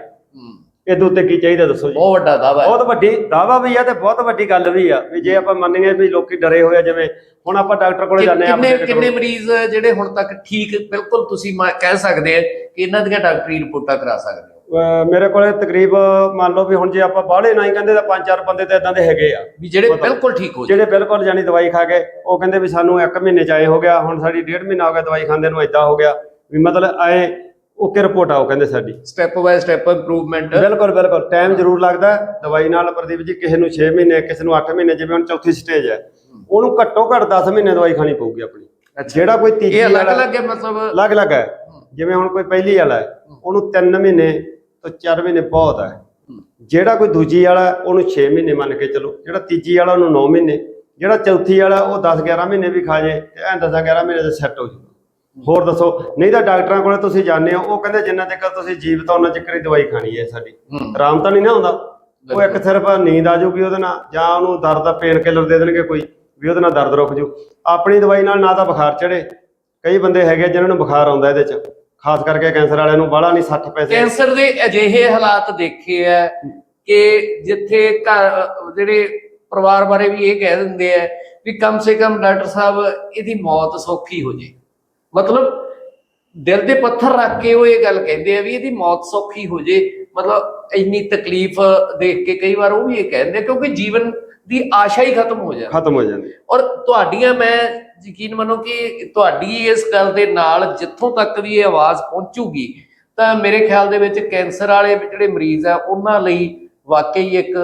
ਇਹਦੇ ਉੱਤੇ ਕੀ ਚਾਹੀਦਾ ਦੱਸੋ ਜੀ? ਬਹੁਤ ਵੱਡਾ ਦਾਵਾ ਹੈ। ਬਹੁਤ ਵੱਡੀ ਦਾਵਾ ਵੀ ਆ ਤੇ ਬਹੁਤ ਵੱਡੀ ਗੱਲ ਵੀ ਆ ਵੀ ਜੇ ਆਪਾਂ ਮੰਨੀਏ ਵੀ ਲੋਕੀ ਡਰੇ ਹੋਏ ਆ ਜਿਵੇਂ ਹੁਣ ਆਪਾਂ ਡਾਕਟਰ ਕੋਲੇ ਜਾਂਦੇ ਆ ਕਿੰਨੇ ਕਿੰਨੇ ਮਰੀਜ਼ ਜਿਹੜੇ ਹੁਣ ਤੱਕ ਠੀਕ ਬਿਲਕੁਲ ਤੁਸੀਂ ਕਹਿ ਸਕਦੇ ਆ ਕਿ ਇਹਨਾਂ ਦੀਆਂ ਡਾਕਟਰੀ ਰਿਪੋਰਟਾਂ ਕਰਾ ਸਕਦੇ ਮੇਰੇ ਕੋਲੇ ਤਕਰੀਬ ਮੰਨ ਲਓ ਵੀ ਹੁਣ ਜੇ ਆਪਾਂ ਬਾਹਲੇ ਨਹੀਂ ਕਹਿੰਦੇ ਤਾਂ ਪੰਜ ਚਾਰ ਬੰਦੇ ਤਾਂ ਇਦਾਂ ਦੇ ਹੈਗੇ ਆ। ਵੀ ਜਿਹੜੇ ਬਿਲਕੁਲ ਠੀਕ ਹੋ ਜਾਣ। ਜਿਹੜੇ ਬਿਲਕੁਲ ਜਾਨੀ ਦਵਾਈ ਖਾ ਕੇ ਉਹ ਕਹਿੰਦੇ ਵੀ ਸਾਨੂੰ 1 ਮਹੀਨੇ ਚ ਆਏ ਹੋ ਗਿਆ ਹੁਣ ਸਾਡੀ ਡੇਢ ਮਹੀਨਾ ਹੋ ਗਿਆ ਦਵਾਈ ਖਾਂਦੇ ਨੂੰ ਇਦਾਂ ਹੋ ਗਿਆ। ਵੀ ਮਤਲਬ ਐ ਓਕੇ ਰਿਪੋਰਟ ਆਓ ਕਹਿੰਦੇ ਸਾਡੀ। ਸਟੈਪ ਬਾਏ ਸਟੈਪ ਇੰਪਰੂਵਮੈਂਟ ਬਿਲਕੁਲ ਬਿਲਕੁਲ। ਟਾਈਮ ਜ਼ਰੂਰ ਲੱਗਦਾ ਹੈ। ਦਵਾਈ ਨਾਲ ਪ੍ਰਦੀਪ ਜੀ ਕਿਸੇ ਨੂੰ 6 ਮਹੀਨੇ ਕਿਸੇ ਨੂੰ 8 ਮਹੀਨੇ ਜਿਵੇਂ ਹੁਣ ਚੌਥੀ ਸਟੇਜ ਹੈ ਉਹਨੂੰ ਘੱਟੋ ਘੱਟ 10 ਮਹੀਨੇ ਦਵਾਈ ਖਾਣੀ ਪਊਗੀ ਆਪਣੀ। ਜਿਹੜਾ ਕੋਈ ਤੀਜੀ ਇਹ ਅਲੱਗ ਵਾਲਾ- ਅਲੱਗ ਹੈ ਮਤਲਬ? ਅਲੱਗ-ਅਲੱਗ ਹੈ। ਜਿਵੇਂ ਹੁਣ ਕੋਈ ਪਹਿਲੀ ਵਾਲਾ ਹੈ ਉਹਨੂੰ 3 ਮਹੀਨੇ ਤੋਂ 4 ਮਹੀਨੇ ਬਹੁਤ ਹੈ ਜਿਹੜਾ ਕੋਈ ਦੂਜੀ ਵਾਲਾ ਉਹਨੂੰ 6 ਮਹੀਨੇ ਮੰਨ ਕੇ ਚਲੋ। ਜਿਹੜਾ ਤੀਜੀ ਵਾਲਾ ਉਹਨੂੰ 9 ਮਹੀਨੇ। ਜਿਹੜਾ ਚੌਥੀ ਵਾਲਾ ਉਹ 10 11 ਮਹੀਨੇ ਵੀ ਖਾ ਜੇ ਤੇ ਐਂ 10 11 ਮਹੀਨੇ ਚ ਸੈੱਟ ਹੋ ਜਾਊਗਾ। ਹੋਰ ਦੱਸੋ ਨਹੀਂ ਤਾਂ ਡਾਕਟਰਾਂ ਕੋਲੇ ਤੁਸੀਂ ਜਾਂਦੇ ਹੋ ਉਹ ਕਹਿੰਦੇ ਜਿੰਨਾ ਚਿਰ ਤੁਸੀਂ ਜੀਵਤ ਉਹਨਾਂ ਚਿਰ ਹੀ ਦਵਾਈ ਖਾਣੀ ਹੈ ਸਾਡੀ। ਆਰਾਮ ਤਾਂ ਨਹੀਂ ਨਾ ਹੁੰਦਾ। ਉਹ ਇੱਕ ਸਿਰਫ ਨੀਂਦ ਆ ਜਾਊਗੀ ਉਹਦੇ ਨਾਲ ਜਾਂ ਉਹਨੂੰ ਦਰਦ ਦਾ ਪੇਨ ਕਿਲਰ ਦੇ ਦੇਣਗੇ ਕੋਈ ਵੀ ਉਹਦੇ ਨਾਲ ਦਰਦ ਰੁਕ ਜੂ। ਆਪਣੀ ਦਵਾਈ ਨਾਲ ਨਾ ਤਾਂ ਬੁਖਾਰ ਚੜੇ ਕਈ ਬੰਦੇ ਹੈਗੇ ਜਿਨ੍ਹਾਂ ਨੂੰ ਬੁਖਾਰ ਆਉਂਦਾ ਇਹਦੇ ਚ। ਖਾਸ ਕਰਕੇ ਕੈਂਸਰ ਵਾਲਿਆਂ ਨੂੰ ਬਾਹਲਾ ਨਹੀਂ 60 ਪੈਸੇ। ਕੈਂਸਰ ਦੇ ਅਜਿਹੇ ਹਾਲਾਤ ਦੇਖੇ ਆ ਕਿ ਜਿੱਥੇ ਘਰ ਜਿਹੜੇ ਪਰਿਵਾਰ ਬਾਰੇ ਵੀ ਇਹ ਕਹਿ ਦਿੰਦੇ ਆ ਵੀ ਕਮ ਸੇ ਕਮ ਡਾਕਟਰ ਸਾਹਿਬ ਇਹਦੀ ਮੌਤ ਸੌਖੀ ਹੋ ਜੇ। ਮਤਲਬ ਦਿਲ ਦੇ ਪੱਥਰ ਰੱਖ ਕੇ ਉਹ ਇਹ ਗੱਲ ਕਹਿੰਦੇ ਆ ਵੀ ਇਹਦੀ ਮੌਤ ਸੌਖੀ ਹੋ ਜੇ। ਮਤਲਬ ਇੰਨੀ ਤਕਲੀਫ ਦੇਖ ਕੇ ਕਈ ਵਾਰ ਉਹ ਵੀ ਇਹ ਕਹਿੰਦੇ ਆ, ਕਿਉਂਕਿ ਜੀਵਨ ਦੀ ਆਸ਼ਾ ਹੀ ਖਤਮ ਹੋ ਜਾਂਦੀ। ਖਤਮ ਹੋ ਜਾਂਦੇ। ਔਰ ਤੁਹਾਡੀਆਂ ਮੈਂ ਯਕੀਨ ਮੰਨੋ ਕਿ ਤੁਹਾਡੀ ਇਸ ਗੱਲ ਦੇ ਨਾਲ ਜਿੱਥੋਂ ਤੱਕ ਵੀ ਇਹ ਆਵਾਜ਼ ਪਹੁੰਚੂਗੀ ਤਾਂ ਮੇਰੇ ਖਿਆਲ ਦੇ ਵਿੱਚ ਕੈਂਸਰ ਵਾਲੇ ਜਿਹੜੇ ਮਰੀਜ਼ ਆ ਉਹਨਾਂ ਲਈ ਵਾਕਈ ਇੱਕ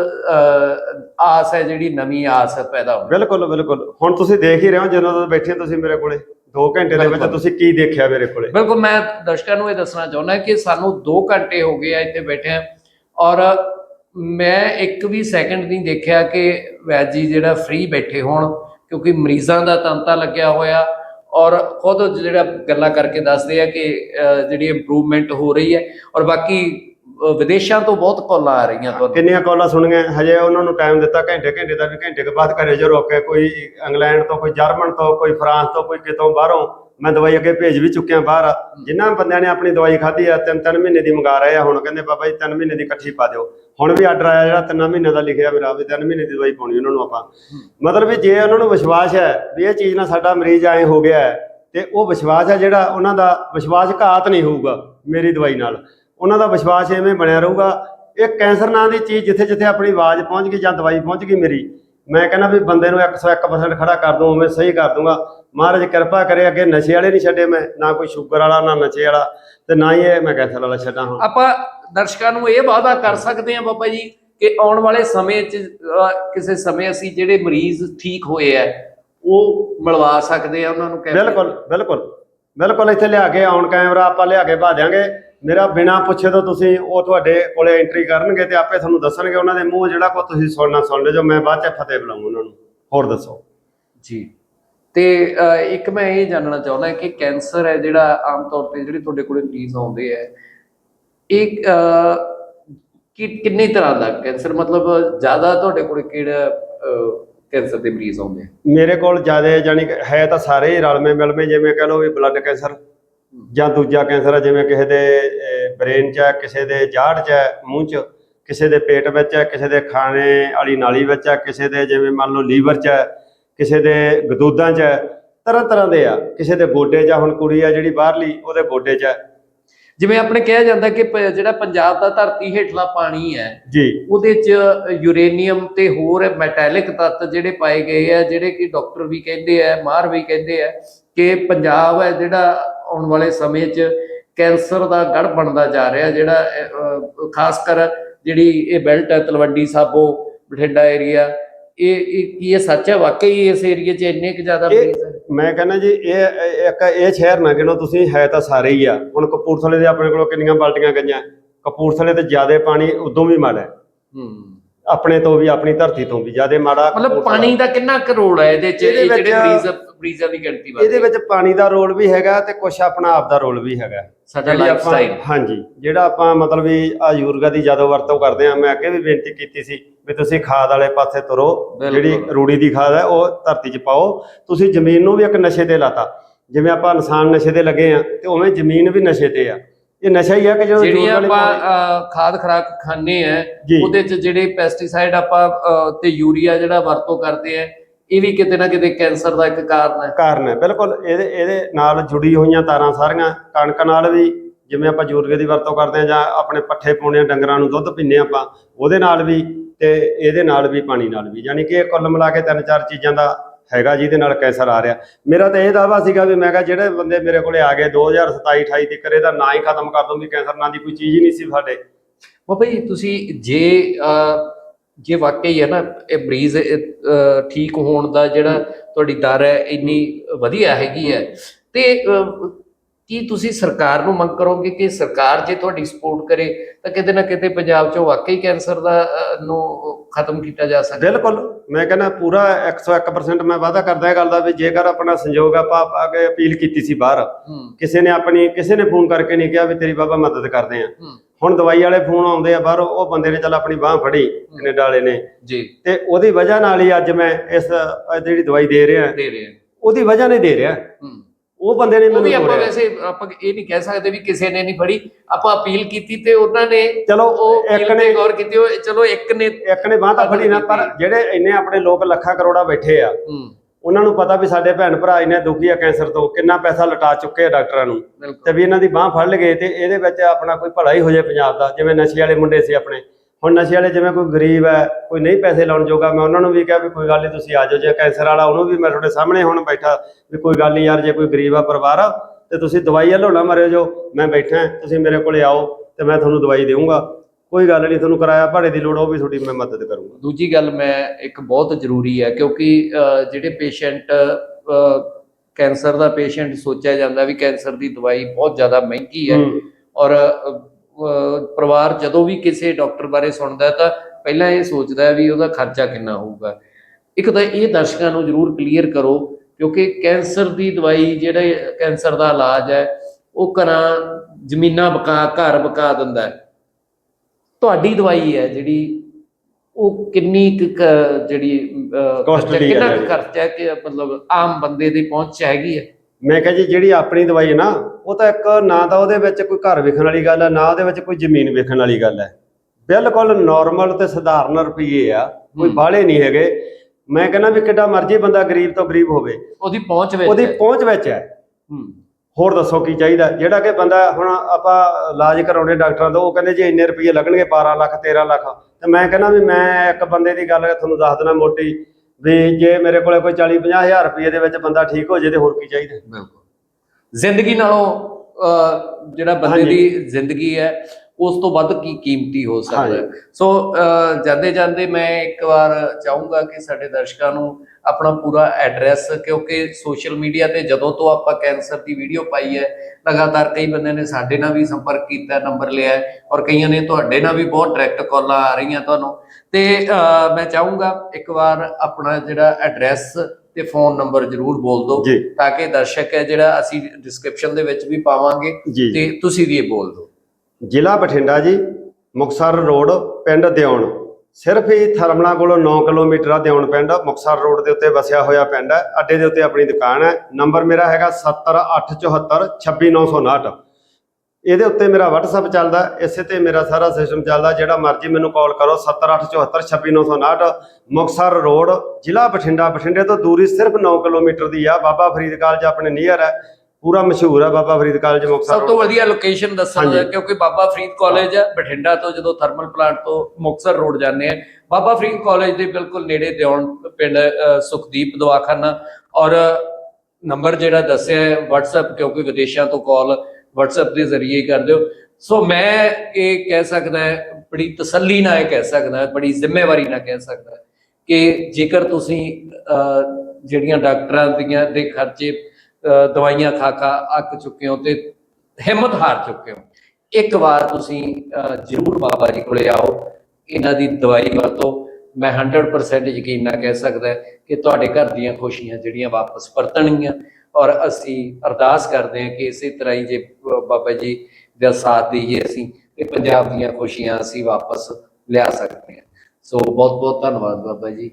ਆਸ ਹੈ ਜਿਹੜੀ ਨਵੀਂ ਆਸ ਪੈਦਾ ਹੋਣੀ ਬਿਲਕੁਲ ਬਿਲਕੁਲ। ਹੁਣ ਤੁਸੀਂ ਦੇਖ ਹੀ ਰਹੇ ਹੋ ਜਦੋਂ ਤੋਂ ਬੈਠੇ ਤੁਸੀਂ ਮੇਰੇ ਕੋਲੇ 2 ਘੰਟੇ ਦੇ ਵਿੱਚ। ਤੁਸੀਂ ਕੀ ਦੇਖਿਆ ਮੇਰੇ ਕੋਲੇ? ਬਿਲਕੁਲ ਮੈਂ ਦਰਸ਼ਕਾਂ ਨੂੰ ਇਹ ਦੱਸਣਾ ਚਾਹੁੰਦਾ ਕਿ ਸਾਨੂੰ 2 ਘੰਟੇ ਹੋ ਗਏ ਆ ਇੱਥੇ ਬੈਠੇ ਆ ਔਰ ਮੈਂ ਇੱਕ ਵੀ ਸੈਕਿੰਡ ਨਹੀਂ ਦੇਖਿਆ ਕਿ ਵੈਦ ਜੀ ਜਿਹੜਾ ਫ੍ਰੀ ਬੈਠੇ ਹੋਣ, ਕਿਉਂਕਿ ਮਰੀਜ਼ਾਂ ਦਾ ਤੰਤਾ ਲੱਗਿਆ ਹੋਇਆ ਔਰ ਖੁਦ ਜਿਹੜਾ ਗੱਲਾਂ ਕਰਕੇ ਦੱਸਦੇ ਆ ਕਿ ਜਿਹੜੀ ਇੰਪਰੂਵਮੈਂਟ ਹੋ ਰਹੀ ਹੈ ਔਰ ਬਾਕੀ ਵਿਦੇਸ਼ਾਂ ਤੋਂ ਬਹੁਤ ਕਾਲਾਂ ਆ ਰਹੀਆਂ ਤੁਹਾਨੂੰ। ਕਿੰਨੀਆਂ ਕਾਲਾਂ ਸੁਣੀਆਂ ਹਜੇ ਉਹਨਾਂ ਨੂੰ ਟਾਈਮ ਦਿੱਤਾ ਘੰਟੇ ਘੰਟੇ ਦਾ ਵੀ ਘੰਟੇ ਕੇ ਬਾਅਦ ਘਰੇ ਜੋ ਰੋਕੇ ਕੋਈ ਇੰਗਲੈਂਡ ਤੋਂ, ਕੋਈ ਜਰਮਨ ਤੋਂ, ਕੋਈ ਫਰਾਂਸ ਤੋਂ, ਕੋਈ ਕਿਤੋਂ ਬਾਹਰੋਂ ਮੈਂ ਦਵਾਈ ਅੱਗੇ ਭੇਜ ਵੀ ਚੁੱਕਿਆ ਬਾਹਰ। ਜਿਨ੍ਹਾਂ ਬੰਦਿਆਂ ਨੇ ਆਪਣੀ ਦਵਾਈ ਖਾਧੀ ਆ ਤਿੰਨ ਤਿੰਨ ਮਹੀਨੇ ਦੀ ਮੰਗਾ ਰਹੇ ਆ ਹੁਣ ਕਹਿੰਦੇ ਬਾਬਾ ਜੀ ਤਿੰਨ ਮਹੀਨੇ ਦੀ ਇਕੱਠੀ ਪਾ ਦਿਓ। ਹੁਣ ਵੀ ਆਰਡਰ ਆਇਆ ਜਿਹੜਾ ਤਿੰਨਾਂ ਮਹੀਨਿਆਂ ਦਾ ਲਿਖਿਆ ਮੇਰਾ ਵੀ ਤਿੰਨ ਮਹੀਨੇ ਦੀ ਦਵਾਈ ਪਾਉਣੀ ਉਹਨਾਂ ਨੂੰ ਆਪਾਂ। ਮਤਲਬ ਵੀ ਜੇ ਉਹਨਾਂ ਨੂੰ ਵਿਸ਼ਵਾਸ ਹੈ ਵੀ ਇਹ ਚੀਜ਼ ਨਾਲ ਸਾਡਾ ਮਰੀਜ਼ ਐਂ ਹੋ ਗਿਆ ਤੇ ਉਹ ਵਿਸ਼ਵਾਸ ਹੈ ਜਿਹੜਾ ਉਹਨਾਂ ਦਾ ਵਿਸ਼ਵਾਸ ਘਾਤ ਨਹੀਂ ਹੋਊਗਾ ਮੇਰੀ ਦਵਾਈ ਨਾਲ। ਉਹਨਾਂ ਦਾ ਵਿਸ਼ਵਾਸ ਐਵੇਂ ਬਣਿਆ ਰਹੂਗਾ ਇਹ ਕੈਂਸਰ ਨਾਂ ਦੀ ਚੀਜ਼ ਜਿੱਥੇ ਜਿੱਥੇ ਆਪਣੀ ਆਵਾਜ਼ ਪਹੁੰਚ ਗਈ ਜਾਂ ਦਵਾਈ ਪਹੁੰਚ ਗਈ ਮੇਰੀ ਮੈਂ ਕਹਿੰਦਾ ਵੀ ਬੰਦੇ ਨੂੰ 101% ਖੜਾ ਕਰ ਦੂੰ ਮੈਂ ਸਹੀ ਕਰ ਦੂੰਗਾ। ਮਹਾਰਾਜ ਕਿਰਪਾ ਕਰੇ ਅੱਗੇ ਨਸ਼ੇ ਵਾਲੇ ਨਹੀਂ ਛੱਡੇ ਮੈਂ ਨਾ ਕੋਈ ਸ਼ੂਗਰ ਵਾਲਾ ਨਾ ਨਸ਼ੇ ਵਾਲਾ ਤੇ ਨਾ ਹੀ ਇਹ ਮੈਂ ਕੈਂਸਰ ਵਾਲਾ ਛੱਡਾਂ ਹੁਣ। ਆਪਾਂ ਦਰਸ਼ਕਾਂ ਨੂੰ ਇਹ ਵਾਅਦਾ ਕਰ ਸਕਦੇ ਹਾਂ ਬਾਬਾ ਜੀ ਕਿ ਆਉਣ ਵਾਲੇ ਸਮੇਂ 'ਚ ਕਿਸੇ ਸਮੇਂ ਅਸੀਂ ਜਿਹੜੇ ਮਰੀਜ਼ ਠੀਕ ਹੋਏ ਆ ਉਹ ਮਿਲਵਾ ਸਕਦੇ ਆ ਉਹਨਾਂ ਨੂੰ ਕੈਂਸਰ ਬਿਲਕੁਲ ਬਿਲਕੁਲ ਬਿਲਕੁਲ ਇੱਥੇ ਲਿਆ ਕੇ ਆਨ ਕੈਮਰਾ ਆਪਾਂ ਲਿਆ ਕੇ ਭਾ ਦਿਆਂਗੇ ਮੇਰਾ ਬਿਨਾ ਪੁੱਛੇ ਤੋਂ ਤੁਸੀਂ ਉਹ ਤੁਹਾਡੇ ਕੋਲੇ ਐਂਟਰੀ ਕਰਨਗੇ ਤੇ ਆਪੇ ਤੁਹਾਨੂੰ ਦੱਸਣਗੇ ਉਹਨਾਂ ਦੇ ਮੂੰਹ ਜਿਹੜਾ ਕੋ ਤੁਸੀਂ ਸੁਣਨਾ ਸੁਣ ਲਿਓ ਮੈਂ ਬਾਅਦ ਚ ਫਤਿਹ ਬੁਲਾਉਂ ਉਹਨਾਂ ਨੂੰ। ਹੋਰ ਦੱਸੋ। ਜੀ। ਤੇ ਇੱਕ ਮੈਂ ਇਹ ਜਾਣਨਾ ਚਾਹੁੰਦਾ ਕਿ ਕੈਂਸਰ ਹੈ ਜਿਹੜਾ ਆਮ ਤੌਰ ਤੇ ਜਿਹੜੇ ਤੁਹਾਡੇ ਕੋਲੇ ਮਰੀਜ਼ ਆਉਂਦੇ ਆ ਇਹ ਕਿ ਕਿੰਨੀ ਤਰ੍ਹਾਂ ਦਾ ਕੈਂਸਰ? ਮਤਲਬ ਜ਼ਿਆਦਾ ਤੁਹਾਡੇ ਕੋਲ ਕਿਹੜਾ ਕੈਂਸਰ ਦੇ ਮਰੀਜ਼ ਆਉਂਦੇ ਆ? ਮੇਰੇ ਕੋਲ ਜ਼ਿਆਦਾ ਜਾਨੀ ਹੈ ਤਾਂ ਸਾਰੇ ਹੀ ਰਲਵੇਂ ਮਿਲਵੇਂ ਜਿਵੇਂ ਕਹ ਲਓ ਵੀ ਬਲੱਡ ਕੈਂਸਰ ਜਾਂ ਦੂਜਾ ਕੈਂਸਰ ਹੈ ਜਿਵੇਂ ਕਿਸੇ ਦੇ ਬ੍ਰੇਨ 'ਚ ਹੈ ਕਿਸੇ ਦੇ ਜਾੜ 'ਚ ਹੈ ਮੂੰਹ 'ਚ ਕਿਸੇ ਦੇ ਪੇਟ ਵਿੱਚ ਹੈ ਕਿਸੇ ਦੇ ਖਾਣੇ ਵਾਲੀ ਨਾਲੀ ਵਿੱਚ ਹੈ ਕਿਸੇ ਦੇ ਜਿਵੇਂ ਮੰਨ ਲਓ ਲੀਵਰ 'ਚ ਹੈ ਕਿਸੇ ਦੇ ਗਦੂਦਾਂ 'ਚ ਤਰ੍ਹਾਂ ਤਰ੍ਹਾਂ ਦੇ ਆ। ਕਿਸੇ ਦੇ ਗੋਡੇ 'ਚ ਆ, ਹੁਣ ਕੁੜੀ ਆ ਜਿਹੜੀ ਬਾਹਰਲੀ ਉਹਦੇ ਗੋਡੇ 'ਚ ਹੈ। ਜਿਵੇਂ ਆਪਣੇ ਕਿਹਾ ਜਾਂਦਾ ਕਿ ਜਿਹੜਾ ਪੰਜਾਬ ਦਾ ਧਰਤੀ ਹੇਠਲਾ ਪਾਣੀ ਹੈ ਜੀ। ਉਹਦੇ 'ਚ ਯੂਰੇਨੀਅਮ ਤੇ ਹੋਰ ਮੈਟੈਲਿਕ ਤੱਤ ਜਿਹੜੇ ਪਾਏ ਗਏ ਆ ਜਿਹੜੇ ਕਿ ਡਾਕਟਰ ਵੀ ਕਹਿੰਦੇ ਆ ਮਾਹਰ ਵੀ ਕਹਿੰਦੇ ਆ ਕਿ ਪੰਜਾਬ ਹੈ ਜਿਹੜਾ ਆਉਣ ਵਾਲੇ ਸਮੇਂ 'ਚ ਕੈਂਸਰ ਦਾ ਗੜ ਬਣਦਾ ਜਾ ਰਿਹਾ ਜਿਹੜਾ ਖਾਸ ਕਰ ਜਿਹੜੀ ਇਹ ਬੈਲਟ ਹੈ ਤਲਵੰਡੀ ਸਾਬੋ ਬਠਿੰਡਾ ਏਰੀਆ ਇਹ ਇਹ ਕੀ ਇਹ ਸੱਚ ਹੈ? ਵਾਕਈ ਇਸ ਏਰੀਆ 'ਚ ਇੰਨੇ ਕੁ ਜ਼ਿਆਦਾ ਇਹ- ਮਰੀਜ਼ ਹੈ? ਮੈਂ ਕਹਿੰਦਾ ਜੀ ਇਹ ਇਹ- ਇੱਕ ਇਹ ਸ਼ਹਿਰ ਨਾ ਗਿਣੋ ਤੁਸੀਂ ਹੈ ਤਾਂ ਸਾਰੇ ਹੀ ਆ। ਹੁਣ ਕਪੂਰਥਲੇ ਦੇ ਆਪਣੇ ਕੋਲ ਕਿੰਨੀਆਂ ਬਾਲਟੀਆਂ ਗਈਆਂ? ਕਪੂਰਥਲੇ ਤੇ ਜ਼ਿਆਦਾ ਪਾਣੀ ਉਦੋਂ ਵੀ ਮਾੜਾ ਹੈ। ਹੂੰ। ਆਪਣੇ ਤੋਂ ਵੀ ਆਪਣੀ ਧਰਤੀ ਤੋਂ ਵੀ ਜ਼ਿਆਦਾ ਮਾੜਾ ਮਤਲਬ ਕਪੂਰਥਲਾ। ਪਾਣੀ ਦਾ ਕਿੰਨਾ ਕੁ ਰੋਲ ਹੈ ਇਹਦੇ 'ਚ? ਇਹਦੇ ਇਹ ਜਿਹੜੇ ਵਿੱਚ- ਮਰੀਜ਼ ਮਰੀਜ਼ਾਂ ਦੀ ਗਿਣਤੀ ਵੱਧ ਇਹਦੇ ਵਿੱਚ ਪਾਣੀ ਦਾ ਰੋਲ ਵੀ ਹੈਗਾ ਤੇ ਕੁਝ ਆਪਣਾ ਆਪ ਦਾ ਰੋਲ ਵੀ ਹੈਗਾ। ਸਾਡਾ ਜਿਹੜੀ ਲਾਈਫ ਆਪਾਂ- ਸਟਾਈਲ ਹਾਂਜੀ ਜਿਹੜਾ ਆਪਾਂ ਮਤਲਬ ਵੀ ਆ ਯੂਰਗਾ ਦੀ ਜਦੋਂ ਵਰਤੋਂ ਕਰਦੇ ਆ ਮੈਂ ਅੱਗੇ ਵੀ ਬੇਨਤੀ ਕੀਤੀ ਸੀ ਵੀ ਤੁਸੀਂ ਖਾਦ ਵਾਲੇ ਪਾਸੇ ਤੁਰੋ ਬਿਲਕੁਲ। ਜਿਹੜੀ ਰੂੜੀ ਦੀ ਖਾਦ ਹੈ ਉਹ ਧਰਤੀ 'ਚ ਪਾਓ ਤੁਸੀਂ ਜ਼ਮੀਨ ਨੂੰ ਵੀ ਇੱਕ ਨਸ਼ੇ ਤੇ ਲਾਤਾ ਜਿਵੇਂ ਆਪਾਂ ਇਨਸਾਨ ਨਸ਼ੇ ਤੇ ਲੱਗੇ ਆ ਤੇ ਉਵੇਂ ਜ਼ਮੀਨ ਵੀ ਨਸ਼ੇ ਤੇ ਆ ਇਹ ਨਸ਼ਾ ਹੀ ਆ ਕਿ ਜਦੋਂ ਯੂਰੀਆ ਵਾਲੀ ਆਪਾਂ ਖਾਦ ਖਰਾਕ ਖਾਂਦੇ ਆ ਜੀ। ਉਹਦੇ ਚ ਜਿਹੜੇ ਪੈਸਟੀਸਾਈਡ ਆਪਾਂ ਤੇ ਯੂਰੀਆ ਜਿਹੜਾ ਵਰਤੋਂ ਕਰਦੇ ਆ ਇਹ ਵੀ ਕਿਤੇ ਨਾ ਕਿਤੇ ਕੈਂਸਰ ਦਾ ਇੱਕ ਕਾਰਨ ਹੈ। ਕਾਰਨ ਹੈ ਬਿਲਕੁਲ। ਇਹਦੇ ਇਹਦੇ ਨਾਲ ਜੁੜੀ ਹੋਈਆਂ ਤਾਰਾਂ ਸਾਰੀਆਂ ਕਣਕ ਨਾਲ ਵੀ ਜਿਵੇਂ ਆਪਾਂ ਯੂਰੀਆ ਦੀ ਵਰਤੋਂ ਕਰਦੇ ਆ ਜਾਂ ਆਪਣੇ ਪੱਠੇ ਪਾਉਣੇ ਆ ਡੰਗਰਾਂ ਨੂੰ ਦੁੱਧ ਪੀਂਦੇ ਆਪਾਂ ਉਹਦੇ ਨਾਲ ਵੀ ਤੇ ਇਹਦੇ ਨਾਲ ਵੀ ਪਾਣੀ ਨਾਲ ਵੀ। ਯਾਨੀ ਕਿ ਇਹ ਕੁੱਲ ਮਿਲਾ ਕੇ ਤਿੰਨ ਚਾਰ ਚੀਜ਼ਾਂ ਦਾ ਹੈਗਾ ਜਿਹਦੇ ਨਾਲ ਕੈਂਸਰ ਆ ਰਿਹਾ। ਮੇਰਾ ਤਾਂ ਇਹ ਦਾਵਾ ਸੀਗਾ ਵੀ ਮੈਂ ਕਿਹਾ ਜਿਹੜੇ ਬੰਦੇ ਮੇਰੇ ਕੋਲੇ ਆ ਗਏ 2027 28 ਤੱਕ ਇਹਦਾ ਨਾਂ ਹੀ ਖਤਮ ਕਰ ਦੂੰ ਵੀ ਕੈਂਸਰ ਨਾਂ ਦੀ ਕੋਈ ਚੀਜ਼ ਹੀ ਨਹੀਂ ਸੀ ਸਾਡੇ। ਬਾਬਾ ਜੀ ਤੁਸੀਂ ਜੇ ਜੇ ਵਾਕਈ ਹੈ ਨਾ ਇਹ ਮਰੀਜ਼ ਠੀਕ ਹੋਣ ਦਾ ਜਿਹੜਾ ਤੁਹਾਡੀ ਦਰ ਹੈ ਇੰਨੀ ਵਧੀਆ ਹੈਗੀ ਹੈ ਤੇ ਕੀ ਤੁਸੀਂ ਸਰਕਾਰ ਨੂੰ ਮੰਗ ਕਰੋਗੇ ਕਿ ਸਰਕਾਰ ਜੇ ਤੁਹਾਡੀ ਸਪੋਰਟ ਕਰੇ ਤਾਂ ਕਿਤੇ ਨਾ ਕਿਤੇ ਪੰਜਾਬ 'ਚੋਂ ਵਾਕਈ ਕੈਂਸਰ ਦਾ ਨੂੰ ਖਤਮ ਕੀਤਾ ਜਾ ਸਕਦਾ ਬਿਲਕੁਲ। ਮੈਂ ਕਹਿੰਦਾ ਪੂਰਾ 101% ਮੈਂ ਵਾਅਦਾ ਕਰਦਾ ਇਹ ਗੱਲ ਦਾ ਵੀ ਜੇਕਰ ਆਪਣਾ ਸੰਯੋਗ ਆਪਾਂ ਅੱਗੇ ਅਪੀਲ ਕੀਤੀ ਸੀ ਬਾਹਰ ਕਿਸੇ ਨੇ ਆਪਣੀ ਕਿਸੇ ਨੇ ਫੋਨ ਕਰਕੇ ਨਹੀਂ ਕਿਹਾ ਵੀ ਤੇਰੀ ਬਾਬਾ ਮਦਦ ਕਰਦੇ ਆ। ਹੁਣ ਦਵਾਈ ਵਾਲੇ ਫੋਨ ਆਉਂਦੇ ਆ ਬਾਹਰੋਂ ਉਹ ਬੰਦੇ ਨੇ ਚੱਲ ਆਪਣੀ ਬਾਹ ਫੜੀ ਕੈਨੇਡਾ ਵਾਲੇ ਨੇ। ਜੀ। ਤੇ ਉਹਦੀ ਵਜ੍ਹਾ ਨਾਲ ਹੀ ਅੱਜ ਮੈਂ ਇਸ ਜਿਹੜੀ ਦਵਾਈ ਦੇ ਰਿਹਾ। ਦੇ ਰਹੇ। ਉਹਦੀ ਵਜ੍ਹਾ ਨਹੀਂ ਦੇ ਰਿਹਾ। ਉਹ ਬੰਦੇ ਨੇ ਮੈਨੂੰ ਆਪਾਂ ਵੈਸੇ ਆਪਾਂ ਇਹ ਨਹੀਂ ਕਹਿ ਸਕਦੇ ਵੀ ਕਿਸੇ ਨੇ ਨਹੀਂ ਫੜੀ। ਆਪਾਂ ਅਪੀਲ ਕੀਤੀ ਤੇ ਉਹਨਾਂ ਨੇ ਚਲੋ ਉਹ ਇੱਕ ਨੇ ਨੇ ਗੌਰ ਕੀਤੀ ਉਹ ਚਲੋ ਇੱਕ ਨੇ ਇੱਕ ਨੇ ਬਾਹ ਤਾਂ ਫੜੀ ਨਾ ਪਰ ਜਿਹੜੇ ਇੰਨੇ ਆਪਣੇ ਲੋਕ ਲੱਖਾਂ ਕਰੋੜਾ ਬੈਠੇ ਆ ਹੂੰ। ਉਹਨਾਂ ਨੂੰ ਪਤਾ ਵੀ ਸਾਡੇ ਭੈਣ ਭਰਾ ਇੰਨੇ ਦੁਖੀ ਆ ਕੈਂਸਰ ਤੋਂ ਕਿੰਨਾ ਪੈਸਾ ਲਟਾ ਚੁੱਕੇ ਆ ਡਾਕਟਰਾਂ ਨੂੰ। ਤੇ ਵੀ ਇਹਨਾਂ ਦੀ ਬਾਹ ਫੜ ਲਗੇ ਤੇ ਇਹਦੇ ਵਿੱਚ ਆਪਣਾ ਕੋਈ ਭਲਾ ਹੀ ਹੋ ਜਾਏ ਪੰਜਾਬ ਦਾ ਜਿਵੇਂ ਨਸ਼ੇ ਵਾਲੇ ਮੁੰਡੇ ਸੀ ਆਪਣੇ। ਹੁਣ ਨਸ਼ੇ ਵਾਲੇ ਜਿਵੇਂ ਕੋਈ ਗਰੀਬ ਹੈ ਕੋਈ ਨਹੀਂ ਪੈਸੇ ਲਾਉਣ ਜੋਗਾ ਮੈਂ ਉਹਨਾਂ ਨੂੰ ਵੀ ਕਿਹਾ ਵੀ ਕੋਈ ਗੱਲ ਨਹੀਂ ਤੁਸੀਂ ਆ ਜਾਓ। ਜੇ ਕੈਂਸਰ ਵਾਲਾ ਉਹਨੂੰ ਵੀ ਮੈਂ ਤੁਹਾਡੇ ਸਾਹਮਣੇ ਹੁਣ ਬੈਠਾ ਵੀ ਕੋਈ ਗੱਲ ਨਹੀਂ ਯਾਰ ਜੇ ਕੋਈ ਗਰੀਬ ਆ ਪਰਿਵਾਰ ਆ ਤੇ ਤੁਸੀਂ ਦਵਾਈ ਵੱਲੋਂ ਨਾ ਮਰਿਓ ਜੋ ਮੈਂ ਬੈਠਾ ਤੁਸੀਂ ਮੇਰੇ ਕੋਲੇ ਆਓ ਤੇ ਮੈਂ ਤੁਹਾਨੂੰ ਦਵਾਈ ਦੇਵਾਂਗਾ ਕੋਈ ਗੱਲ ਨਹੀਂ ਤੁਹਾਨੂੰ ਕਿਰਾਇਆ ਭਾੜੇ ਦੀ ਲੋੜ ਉਹ ਵੀ ਤੁਹਾਡੀ ਮੈਂ ਮਦਦ ਕਰੂੰਗਾ। ਦੂਜੀ ਗੱਲ ਮੈਂ ਇੱਕ ਬਹੁਤ ਜ਼ਰੂਰੀ ਹੈ ਕਿਉਂਕਿ ਜਿਹੜੇ ਪੇਸ਼ੈਂਟ ਕੈਂਸਰ ਦਾ ਪੇਸ਼ੈਂਟ ਸੋਚਿਆ ਜਾਂਦਾ ਵੀ ਕੈਂਸਰ ਦੀ ਦਵਾਈ ਬਹੁਤ ਜ਼ਿਆਦਾ ਮਹਿੰਗੀ ਹੈ ਔਰ ਪਰਿਵਾਰ ਜਦੋਂ ਵੀ ਕਿਸੇ ਡਾਕਟਰ ਬਾਰੇ ਸੁਣਦਾ ਤਾਂ ਪਹਿਲਾਂ ਇਹ ਸੋਚਦਾ ਹੈ ਵੀ ਉਹਦਾ ਖਰਚਾ ਕਿੰਨਾ ਹੋਊਗਾ। ਇੱਕ ਤਾਂ ਇਹ ਦਰਸ਼ਕਾਂ ਨੂੰ ਜ਼ਰੂਰ ਕਲੀਅਰ ਕਰੋ ਕਿਉਂਕਿ ਕੈਂਸਰ ਦੀ ਦਵਾਈ ਜਿਹੜੇ ਕੈਂਸਰ ਦਾ ਇਲਾਜ ਹੈ ਉਹ ਘਰਾਂ ਜ਼ਮੀਨਾਂ ਬਕਾ ਘਰ ਬਕਾ ਦਿੰਦਾ ਹੈ। ਤੁਹਾਡੀ ਦਵਾਈ ਹੈ ਜਿਹੜੀ ਉਹ ਕਿੰਨੀ ਜਿਹੜੀ ਕਿੰਨਾ। ਖਰਚਾ ਹੈ ਕਿ ਮਤਲਬ ਆਮ ਬੰਦੇ ਦੀ ਪਹੁੰਚ ਹੈਗੀ ਹੈ ਮੈਂ ਕਿਹਾ ਜੀ ਜਿਹੜੀ ਆਪਣੀ ਦਵਾਈ ਹੈ ਨਾ ਉਹ ਤਾਂ ਇੱਕ ਨਾ ਤਾਂ ਉਹਦੇ ਵਿੱਚ ਕੋਈ ਘਰ ਵੇਖਣ ਵਾਲੀ ਗੱਲ ਹੈ ਨਾ ਉਹਦੇ ਵਿੱਚ ਕੋਈ ਜ਼ਮੀਨ ਵੇਖਣ ਵਾਲੀ ਗੱਲ ਹੈ ਬਿਲਕੁਲ ਨਾਰਮਲ ਤੇ ਸਧਾਰਨ ਰੁਪਈਏ ਆ ਕੋਈ। ਬਾਹਲੇ ਨਹੀਂ ਹੈਗੇ ਮੈਂ ਕਹਿੰਦਾ ਵੀ ਕਿੱਡਾ ਮਰਜ਼ੀ ਬੰਦਾ ਗਰੀਬ ਤੋਂ ਗਰੀਬ ਹੋਵੇ ਉਹਦੀ ਪਹੁੰਚ ਵਿੱਚ ਉਹਦੀ। ਪਹੁੰਚ ਵਿੱਚ ਹੈ ਹੂੰ ਹੋਰ ਦੱਸੋ ਕੀ ਚਾਹੀਦਾ? ਜਿਹੜਾ ਕਿ ਬੰਦਾ ਹੁਣ ਆਪਾਂ ਇਲਾਜ ਕਰਾਉਣੇ ਡਾਕਟਰਾਂ ਤੋਂ ਉਹ ਕਹਿੰਦੇ ਜੀ ਇੰਨੇ ਰੁਪਏ ਲੱਗਣਗੇ 12 ਲੱਖ 13 ਲੱਖ। ਤੇ ਮੈਂ ਕਹਿੰਦਾ ਵੀ ਮੈਂ ਇੱਕ ਬੰਦੇ ਦੀ ਗੱਲ ਤੁਹਾਨੂੰ ਦੱਸ ਦੇਣਾ ਮੋਟੀ ਵੀ ਜੇ ਮੇਰੇ ਕੋਲੇ ਕੋਈ 40 50 ਹਜ਼ਾਰ ਰੁਪਏ ਦੇ ਵਿੱਚ ਬੰਦਾ ਠੀਕ ਹੋ ਜੇ ਤੇ ਹੋਰ ਕੀ ਚਾਹੀਦਾ? ਬਿਲਕੁਲ। ਜ਼ਿੰਦਗੀ ਨਾਲੋਂ ਜਿਹੜਾ ਬੰਦੇ। ਦੀ ਜ਼ਿੰਦਗੀ ਹੈ ਉਸ ਤੋਂ ਵੱਧ ਕੀ ਕੀਮਤੀ ਹੋ ਸਕਦਾ ਹੈ? ਸੋ ਜਾਂਦੇ ਜਾਂਦੇ ਮੈਂ ਇੱਕ ਵਾਰ ਚਾਹੂੰਗਾ ਕਿ ਸਾਡੇ ਦਰਸ਼ਕਾਂ ਨੂੰ ਆਪਣਾ ਪੂਰਾ ਐਡਰੈਸ ਕਿਉਂਕਿ ਸੋਸ਼ਲ ਮੀਡੀਆ ਤੇ ਜਦੋਂ ਤੋਂ ਆਪਾਂ ਕੈਂਸਰ ਦੀ ਵੀਡੀਓ ਪਾਈ ਹੈ ਲਗਾਤਾਰ ਕਈ ਬੰਦੇ ਨੇ ਸਾਡੇ ਨਾਲ ਵੀ ਸੰਪਰਕ ਕੀਤਾ ਨੰਬਰ ਲਿਆ ਔਰ ਕਈਆਂ ਨੇ ਤੁਹਾਡੇ ਨਾਲ ਵੀ ਬਹੁਤ ਡਾਇਰੈਕਟ ਕਾਲਾਂ ਆ ਰਹੀਆਂ ਤੁਹਾਨੂੰ। ਤੇ ਮੈਂ ਚਾਹੂੰਗਾ ਇੱਕ ਵਾਰ ਆਪਣਾ ਜਿਹੜਾ ਐਡਰੈਸ ਤੇ ਫੋਨ ਨੰਬਰ ਜਰੂਰ ਬੋਲ ਦਿਓ ਤਾਂ ਕਿ ਦਰਸ਼ਕ ਹੈ ਜਿਹੜਾ ਅਸੀਂ ਡਿਸਕ੍ਰਿਪਸ਼ਨ ਦੇ ਵਿੱਚ ਵੀ ਪਾਵਾਂਗੇ ਤੇ ਤੁਸੀਂ ਵੀ ਇਹ ਬੋਲ ਦਿਓ। ਜ਼ਿਲ੍ਹਾ ਬਠਿੰਡਾ ਜੀ, ਮੁਕਸਰ ਰੋਡ, ਪਿੰਡ ਦਿਉਣ ਸਿਰਫ ਹੀ ਥਰਮਲਾ ਕੋਲੋਂ 9 ਕਿਲੋਮੀਟਰ ਆ ਦਿਉਣ ਪਿੰਡ। ਮੁਕਸਰ ਰੋਡ ਦੇ ਉੱਤੇ ਵਸਿਆ ਹੋਇਆ ਪਿੰਡ ਹੈ। ਅੱਡੇ ਦੇ ਉੱਤੇ ਆਪਣੀ ਦੁਕਾਨ ਹੈ। ਨੰਬਰ ਮੇਰਾ ਹੈਗਾ 7874 ਇਹਦੇ ਉੱਤੇ ਮੇਰਾ WhatsApp ਚੱਲਦਾ ਇਸੇ ਤੇ ਮੇਰਾ ਸਾਰਾ ਸਿਸਟਮ ਚੱਲਦਾ ਜਿਹੜਾ ਮਰਜ਼ੀ ਮੈਨੂੰ ਕਾਲ ਕਰੋ 7874 ਮੁਕਸਰ ਰੋਡ, ਜ਼ਿਲ੍ਹਾ ਬਠਿੰਡਾ। ਬਠਿੰਡੇ ਤੋਂ ਦੂਰੀ ਸਿਰਫ 9 ਕਿਲੋਮੀਟਰ ਦੀ ਆ। ਬਾਬਾ ਫਰੀਦ ਕਾਲਜ ਆਪਣੇ ਨੀਅਰ ਹੈ। ਪੂਰਾ ਮਸ਼ਹੂਰ ਹੈ ਬਾਬਾ ਫਰੀਦ ਕਾਲਜ ਮੁਕਸਰ ਸਭ ਤੋਂ। ਵਧੀਆ ਲੋਕੇਸ਼ਨ ਦੱਸਣ ਕਿਉਂਕਿ ਬਾਬਾ ਫਰੀਦ ਕਾਲਜ ਹੈ ਬਠਿੰਡਾ ਤੋਂ ਜਦੋਂ ਥਰਮਲ ਪਲਾਂਟ ਤੋਂ ਮੁਕਤਸਰ ਰੋਡ ਜਾਂਦੇ ਆ। ਬਾਬਾ ਫਰੀਦ ਕਾਲਜ ਦੇ ਬਿਲਕੁਲ ਨੇੜੇ ਦਿਉਣ ਪਿੰਡ ਸੁਖਦੀਪ ਦਵਾਖਾਨਾ ਔਰ ਨੰਬਰ ਜਿਹੜਾ ਦੱਸਿਆ ਹੈ WhatsApp ਕਿਉਂਕਿ ਵਿਦੇਸ਼ਾਂ ਤੋਂ ਕਾਲ WhatsApp ਦੇ ਜ਼ਰੀਏ ਹੀ ਕਰਦੇ ਹੋ। ਸੋ ਮੈਂ ਇਹ ਕਹਿ ਸਕਦਾ ਬੜੀ ਤਸੱਲੀ ਨਾਲ ਇਹ ਕਹਿ ਸਕਦਾ ਬੜੀ ਜ਼ਿੰਮੇਵਾਰੀ ਨਾਲ ਕਹਿ ਸਕਦਾ ਕਿ ਜੇਕਰ ਤੁਸੀਂ ਜਿਹੜੀਆਂ ਡਾਕਟਰਾਂ ਦੀਆਂ ਦੇ ਖਰਚੇ ਦਵਾਈਆਂ ਖਾ ਖਾ ਅੱਕ ਚੁੱਕੇ ਹੋ ਤੇ ਹਿੰਮਤ ਹਾਰ ਚੁੱਕੇ ਹੋ। ਇੱਕ ਵਾਰ ਤੁਸੀਂ ਜ਼ਰੂਰ ਬਾਬਾ ਜੀ ਕੋਲੇ ਆਓ। ਇਹਨਾਂ ਦੀ ਦਵਾਈ ਵਰਤੋ। ਮੈਂ 100% ਯਕੀਨ ਨਾਲ ਕਹਿ ਸਕਦਾ ਕਿ ਤੁਹਾਡੇ ਘਰ ਦੀਆਂ ਖੁਸ਼ੀਆਂ ਜਿਹੜੀਆਂ ਵਾਪਸ ਪਰਤਣਗੀਆਂ। ਔਰ ਅਸੀਂ ਅਰਦਾਸ ਕਰਦੇ ਹਾਂ ਕਿ ਇਸੇ ਤਰ੍ਹਾਂ ਹੀ ਜੇ ਬਾਬਾ ਜੀ ਦਾ ਸਾਥ ਦੇਈਏ ਅਸੀਂ, ਤੇ ਪੰਜਾਬ ਦੀਆਂ ਖੁਸ਼ੀਆਂ ਅਸੀਂ ਵਾਪਸ ਲਿਆ ਸਕਦੇ ਹਾਂ। ਸੋ ਬਹੁਤ ਬਹੁਤ ਧੰਨਵਾਦ ਬਾਬਾ ਜੀ।